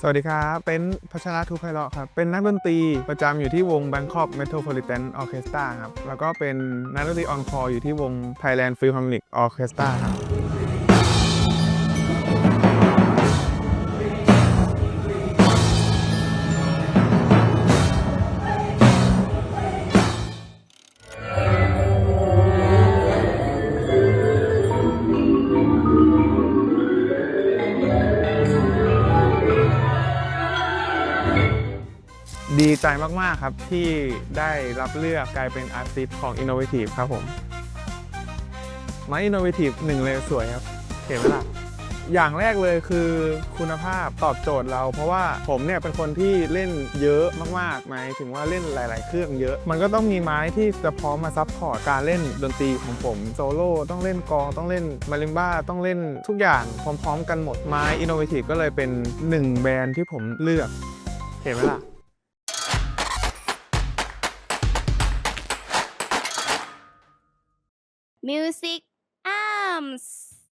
สวัสดีครับ เป็นพัชระทุพไพเราะครับ เป็นนักดนตรีประจำอยู่ที่วง Bangkok Metropolitan Orchestra ครับ แล้วก็เป็นนักดนตรีออนคอร์อยู่ที่วง Thailand Philharmonic Orchestra ครับ ดีใจมาก ๆ ครับที่ได้รับเลือกกลายเป็นอาร์ติสของ Innovative ครับผมไม้ Innovative หนึ่งเลยสวยครับ เห็นไหมล่ะ อย่างแรกเลยคือคุณภาพตอบโจทย์เรา เพราะว่าผมเนี่ยเป็นคนที่เล่นเยอะมากๆหมายถึงว่าเล่นหลาย ๆ เครื่องเยอะ มันก็ต้องมีไม้ที่จะพร้อมมาซัพพอร์ตการเล่นดนตรีของผมโซโล่ต้องเล่นกองต้องเล่นมาริมบ้าต้องเล่นทุกอย่างพร้อม ๆ กันหมดไม้ Innovative ก็เลยเป็นหนึ่งแบรนด์ที่ผมเลือก เห็นไหมล่ะ Music Arms